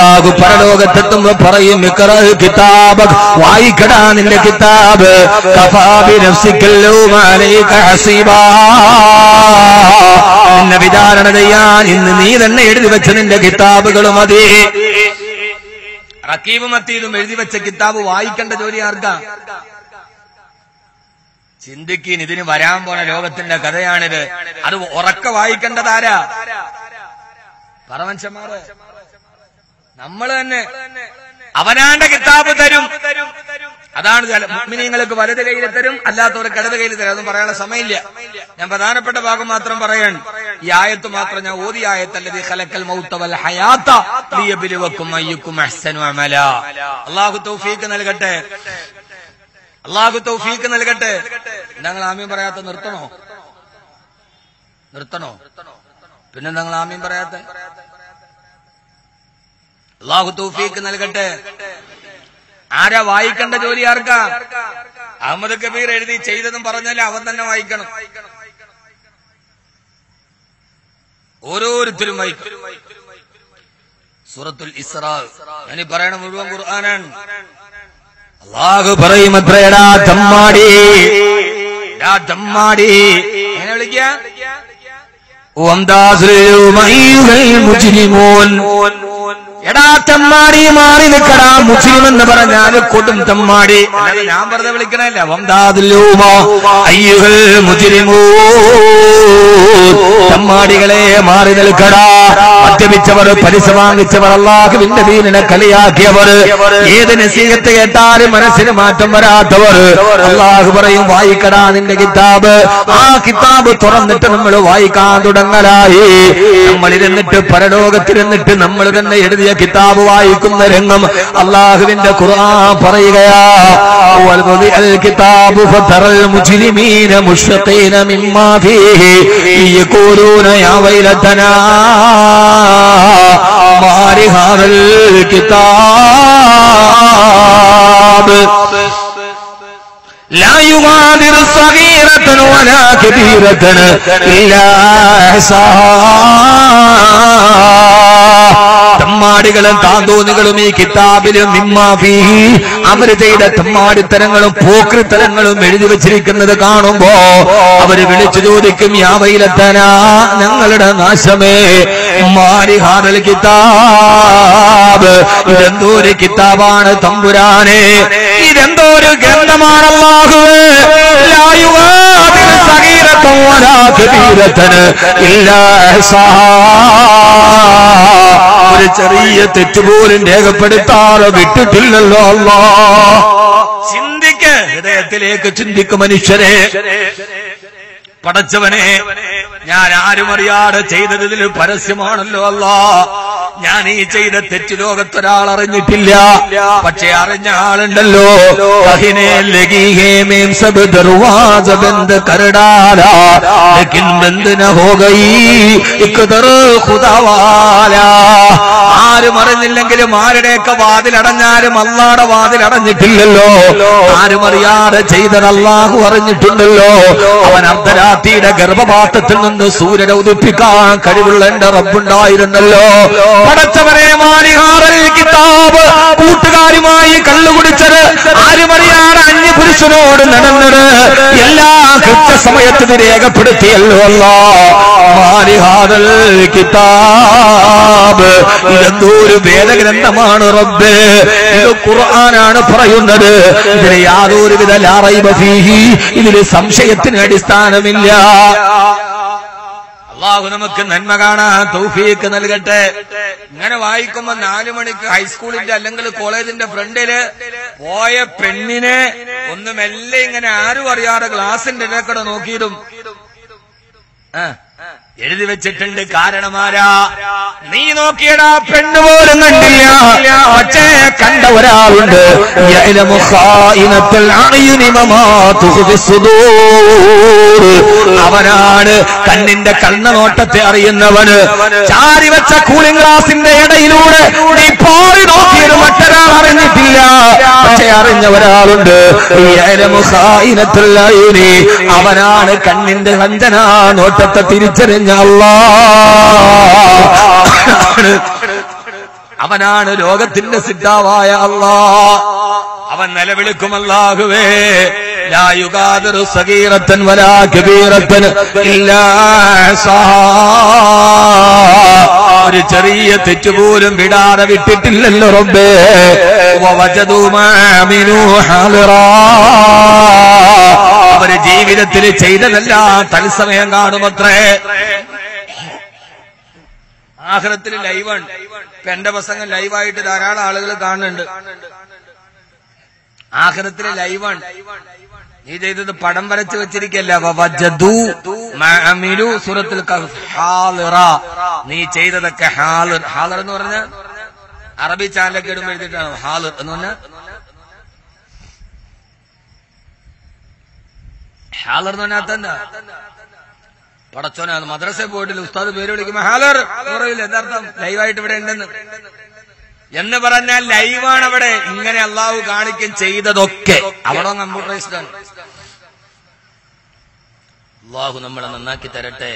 അള്ളാഹു പരലോകത്തെത്തുമ്പോ പറയും കിതാബ് വായിക്കടാ നിന്റെ കിതാബ്. എന്നെ വിചാരണ ചെയ്യാൻ ഇന്ന് നീ തന്നെ എഴുതി വെച്ച നിന്റെ കിതാബുകൾ മതി. റക്കീബും അത്തീതും എഴുതി വെച്ച കിതാബ് വായിക്കേണ്ട ജോലി ആർക്കാ? ചിന്തിക്കീൻ ഇതിന് വരാൻ പോണ ലോകത്തിന്റെ കഥയാണിത്. അത് ഉറക്ക വായിക്കേണ്ടതാരാ പറമനുഷ്യന്മാര് നമ്മൾ തന്നെ അവനാന്റെ കിതാബ് തരും. അതാണ് ചില മുഅ്മിനീങ്ങൾക്ക് വലത് കയ്യിൽ തരും അല്ലാത്തവർ കിടത് കയ്യിൽ തരും. അതും പറയാനുള്ള സമയമില്ല. ഞാൻ പ്രധാനപ്പെട്ട ഭാഗം മാത്രം പറയാൻ ഈ ആയത്ത് മാത്രം ഞാൻ ഓതി ആയത്തല്ലത് അല്ലാഹു തൗഫീഖ് നൽകട്ടെ. അള്ളാഹു തൗഫീക്ക് നൽകട്ടെ. ഞങ്ങൾ ആമീൻ പറയാത്ത നിർത്തണോ? നിർത്തണോ? പിന്നെ ഞങ്ങൾ ആമീൻ പറയാത്ത? അള്ളാഹു തൗഫീക്ക് നൽകട്ടെ. ആരാ വായിക്കേണ്ട ജോലി ആർക്കാ? അഹമ്മദ് കബീർ എഴുതി ചെയ്തതും പറഞ്ഞാലേ അവൻ തന്നെ വായിക്കണം. ഓരോരുത്തരും വായിക്കും. സൂറത്തുൽ ഇസ്രാ. ഇനി പറയണ മുഴുവൻ ഖുർആനാണ്. അള്ളാഹു പറയും എത്രയടാ തമ്മാടി തമ്മാടി എങ്ങനെ വിളിക്ക എടാ തമ്മാടി മാറി നിൽക്കടാ മുസ്ലിം എന്ന് പറഞ്ഞാൽ കൊടും തമ്മാടി. ഞാൻ വെറുതെ വിളിക്കണല്ല തമ്മാടികളെ മാറി നിൽക്കടാ. മദ്യപിച്ചവർ പലിശ വാങ്ങിച്ചവർ അള്ളാഹുവിന്റെ ദീനിനെ കളിയാക്കിയവർ. ഏത് നസീഹത്ത് കേട്ടാലും മനസ്സിന് മാറ്റം വരാത്തവർ. അള്ളാഹു പറയും വായിക്കടാ നിന്റെ കിതാബ്. ആ കിതാബ് തുറന്നിട്ട് നമ്മൾ വായിക്കാൻ തുടങ്ങലായി. നമ്മളിരുന്നിട്ട് പരലോകത്തിരുന്നിട്ട് നമ്മൾ തന്നെ എഴുതിയ കിതാബ് വായിക്കുന്ന രംഗം അള്ളാഹുവിന്റെ ഖുർആൻ പറയുകയാ وَالْبَذِئَ الْكِتَابُ فَتَرَى الْمُجْرِمِينَ مُشْفِقِينَ مِمَّا فِيهِ يَقُولُونَ يَا وَيْلَتَنَا مَا لِهَذَا الْكِتَابِ لا يغادر صغيرة ولا كبيرة إلا തമ്മാടികളും താന്തോന്നികളും ഈ കിതാബിലും അമൃതയുടെ അവർ ചെയ്ത എഴുതി വെച്ചിരിക്കുന്നത് കാണുമ്പോ അവർ വിളിച്ചു ചോദിക്കും യാവയിലെത്താനാ ഞങ്ങളുടെ നാശമേ. മാരിഹാറൽ കിതാബ് ഇതെന്തോ ഒരു കിതാബാണ് തമ്പുരാനെ. ഇതെന്തോ ഒരു ഗ്രന്ഥമാണ് അല്ലാഹുവേ. ലാ ولا كبيرة إلا. ഒരു ചെറിയ തെറ്റുപോലും രേഖപ്പെടുത്താതെ വിട്ടിട്ടില്ലല്ലോ അല്ലാ ചിന്തിക്ക് ഹൃദയത്തിലേക്ക് ചിന്തിക്ക് മനുഷ്യരെ പടച്ചവനെ ഞാൻ ആരും അറിയാതെ ചെയ്തതിൽ പരസ്യമാണല്ലോ അല്ല ഞാൻ ഈ ചെയ്ത തെറ്റ് ലോകത്തൊരാൾ അറിഞ്ഞിട്ടില്ല. പക്ഷെ അറിഞ്ഞ ആളുണ്ടല്ലോ. ആരും അറിഞ്ഞില്ലെങ്കിലും ആരുടെയൊക്കെ വാതിലടഞ്ഞാലും അള്ളാടെ വാതിലടഞ്ഞിട്ടില്ലല്ലോ ആരും അറിയാതെ ചെയ്തത് അള്ളാഹു അറിഞ്ഞിട്ടുണ്ടല്ലോ. അവൻ അർദ്ധരാത്രിയുടെ ഗർഭപാത്രത്തിൽ നിന്ന് സൂര്യനെ ഉദിപ്പിക്കാൻ കഴിവുള്ള എന്റെ റബ്ബുണ്ടായിരുന്നല്ലോ. പടച്ചവനെ കിതാബ് കൂട്ടുകാരുമായി കള്ളുകുടിച്ചത് ആരും അറിയാതെ അന്യപുരുഷനോട് നടന്നത്. എല്ലാ കൃത്യസമയത്ത് ഇത് രേഖപ്പെടുത്തിയല്ലോ. അല്ലാ മാലിഹാറൽ കിതാബ്. ഇതെന്തോ ഒരു വേദഗ്രന്ഥമാണ് റബ്ബ്. ഇത് ഖുർആനാണ് പറയുന്നത്. ഇതിന് യാതൊരുവിധ ലാറൈബ ഫീഹി. ഇതിന് സംശയത്തിന് അടിസ്ഥാനമില്ല. അള്ളാഹു നമുക്ക് നന്മ കാണാൻ തൗഫീക്ക് നൽകട്ടെ. ഇങ്ങനെ വായിക്കുമ്പോ നാലു മണിക്ക് ഹൈസ്കൂളിന്റെ അല്ലെങ്കിൽ കോളേജിന്റെ ഫ്രണ്ടിൽ പോയ പെണ്ണിനെ ഒന്ന് മെല്ലെ ഇങ്ങനെ ആരും അറിയാതെ ഗ്ലാസിന്റെ ഇടക്കട നോക്കിയിടും. എഴുതി വെച്ചിട്ടുണ്ട് കാരണമാരാ. നീ നോക്കിയടാ പെണ്ണ് പോലും കണ്ടില്ല. പക്ഷേ കണ്ട ഒരാളുണ്ട്. അവനാണ് കണ്ണിന്റെ കണ്ണനോട്ടത്തെ അറിയുന്നവന് ചാരി വെച്ച കൂളിംഗ് ഗ്ലാസിന്റെ ഇടയിലൂടെ പക്ഷെ അറിഞ്ഞ ഒരാളുണ്ട്. അവനാണ് കണ്ണിന്റെ കഞ്ചന നോട്ടത്തെ തിരിച്ചറിഞ്ഞ അവനാണ് ലോകത്തിന്റെ സിദ്ധാവായ അള്ളാ അവൻ നിലവിളിക്കും അല്ലാഹുവേ ഒരു ചെറിയ തെറ്റുപോലും വിടാതെ വിട്ടിട്ടില്ലല്ലോ റബ്ബേ. അവർ ജീവിതത്തിൽ ചെയ്തതെല്ലാം തത്സമയം കാണുമത്രേ. ആഹ്ലത്തിൽ ലൈവാണ്. എന്റെ പ്രസംഗം ലൈവായിട്ട് ധാരാളം ആളുകൾ കാണുന്നുണ്ട്. ആഹ്റത്തിലെ ലൈവാണ്. നീ ചെയ്തത് പടം വരച്ച് വെച്ചിരിക്കല്ല? നീ ചെയ്തതൊക്കെ ഹാളിർ ഹാലർ എന്ന് പറഞ്ഞ അറബി ചാനലൊക്കെ ഇടുമ്പോൾ എഴുതിയിട്ടാണ്? എന്ന് പറഞ്ഞ? ഹാലർ എന്ന് പറഞ്ഞാൽ തന്നെ പടച്ചോനെ മദ്രസ പോയിട്ടില്ല. ഉസ്താദ് പേര് വിളിക്കുമ്പോ ഹാലർ പറയില്ല? എന്താർത്ഥം ലൈവായിട്ട് ഇവിടെ ഉണ്ടെന്ന്. എന്ന് പറഞ്ഞാൽ ലൈവാണ് അവിടെ. ഇങ്ങനെ അള്ളാഹു കാണിക്കും ചെയ്തതൊക്കെ. അവിടെ കമ്പ്യൂട്ടറൈസ്ഡ് ആണ്. അള്ളാഹു നമ്മളെ നന്നാക്കി തരട്ടെ.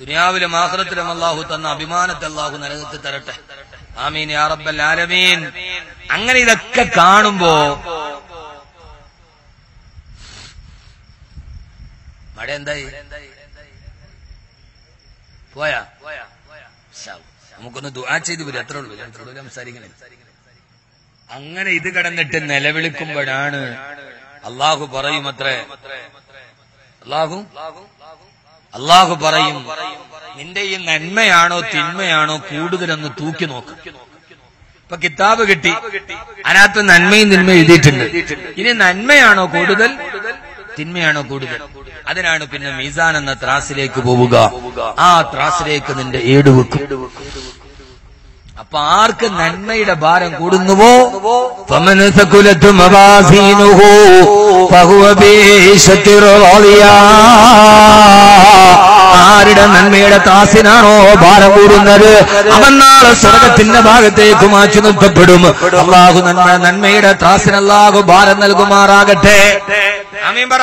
ദുനിയാവിലും ആഹ്റത്തിലും അള്ളാഹു തന്ന അഭിമാനത്തെ അള്ളാഹു നിലനിർത്തി തരട്ടെ. ആമീൻ യാ റബ്ബൽ ആലമീൻ. അങ്ങനെ ഇതൊക്കെ കാണുമ്പോ മഴ എന്തായി? പോയാ. നമുക്കൊന്ന് ദുആ ചെയ്ത് വരും അത്രേ ഉള്ളൂ. ഞാൻ കൂടുതൽ സംസാരിക്കണേ. അങ്ങനെ ഇത് കടന്നിട്ട് നിലവിളിക്കുമ്പോഴാണ് അള്ളാഹു പറയും അത്രേ അള്ളാഹു അള്ളാഹു പറയും നിന്റെ ഈ നന്മയാണോ തിന്മയാണോ കൂടുതലെന്ന് തൂക്കി നോക്ക്. ഇപ്പൊ കിതാബ് കിട്ടി. അതിനകത്ത് നന്മയും തിന്മയും എഴുതിയിട്ടുണ്ട്. ഇനി നന്മയാണോ കൂടുതൽ? തിന്മയാണോ കൂടുതൽ? അതിനാണ് പിന്നെ മീസാൻ എന്ന ത്രാസിലേക്ക് പോവുക. ആ ത്രാസിലേക്ക് നിന്റെ ഏട് വെക്കും. അപ്പൊ ആർക്ക് നന്മയുടെ ഭാരം കൂടുന്നുവോ? ആരുടെ നന്മയുടെ താസിനാണോ ഭാരം കൂടുന്നത്? അവൻ നാളെ സ്വർഗത്തിന്റെ ഭാഗത്തേക്ക് മാറ്റി നിർത്തപ്പെടും. അള്ളാഹു നന്മ നന്മയുടെ താസിനല്ലാഹു ഭാരം നൽകുമാറാകട്ടെ. അമീൻ പറ.